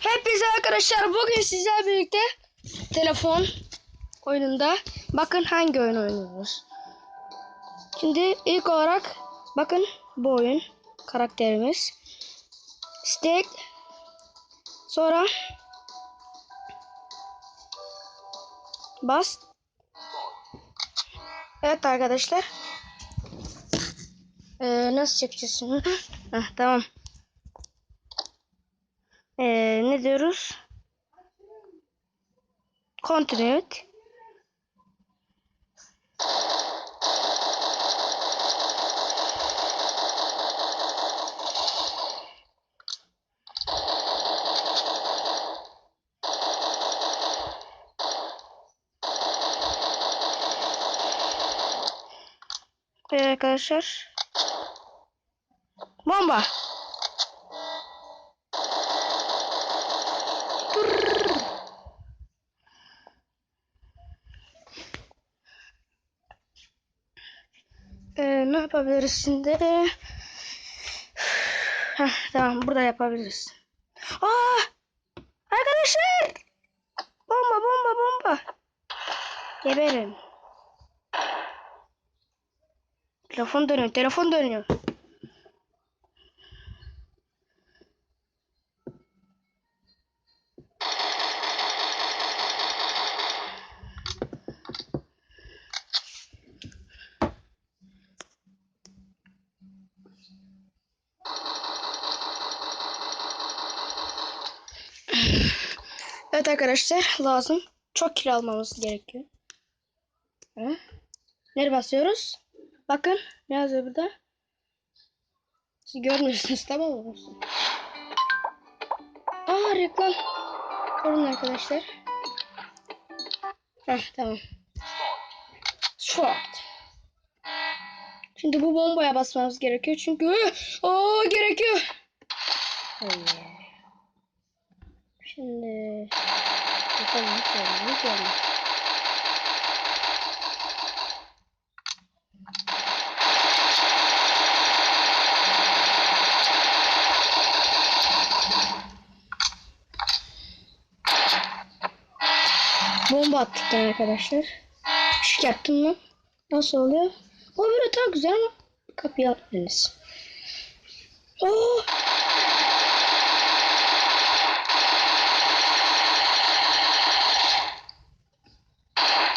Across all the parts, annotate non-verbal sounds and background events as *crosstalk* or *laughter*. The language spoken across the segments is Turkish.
Hepinize arkadaşlar bugün sizlerle birlikte telefon oyununda bakın hangi oyun oynuyoruz. Şimdi ilk olarak bakın bu oyun karakterimiz. Stick sonra bas. Evet arkadaşlar. Ee, nasıl çekeceğiz şimdi? *laughs* Tamam. Ee, ne diyoruz? Et. Evet arkadaşlar. Bomba. Ee, ne yapabiliriz şimdi? Tamam burada yapabiliriz. Aa! Arkadaşlar! Bomba bomba bomba. Geberin. Telefon dönüyor, telefon dönüyor. *laughs* Evet arkadaşlar lazım. Çok kilo almamız gerekiyor. Hı? Nereye basıyoruz? Bakın ne yazıyor burada? Siz görmüyorsunuz tamam mı? Aa reklam. Görün arkadaşlar. Heh tamam. Short. Şimdi bu bombaya basmamız gerekiyor çünkü o gerekiyor. Hayır. Şimdi yapalım yapalım yapalım. Bomba attık yani arkadaşlar. Şık yaptım mı? Nasıl oluyor? O böyle daha güzel ama kapıyı atmadınız. Oo!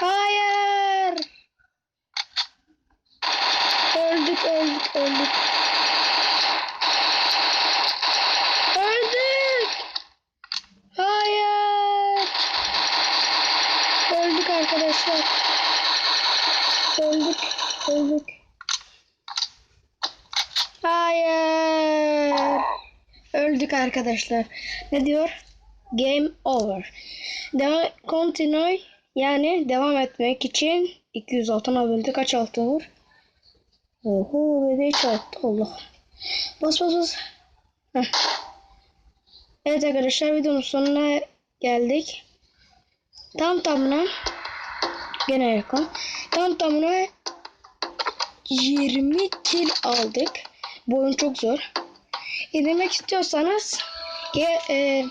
Hayır. Öldük, öldük, öldük. Öldük. Hayır. Öldük arkadaşlar. Öldük, öldük. Hayır. Öldük arkadaşlar. Ne diyor? Game over. Devam, continue yani devam etmek için 200 altın bölde kaç altın var? Oho ve de hiç altı Allah. Bas bas bas. Heh. Evet arkadaşlar videonun sonuna geldik. Tam tamına gene yakın. Tam tamına 20 kill aldık. Bu oyun çok zor. İzlemek istiyorsanız ge, e,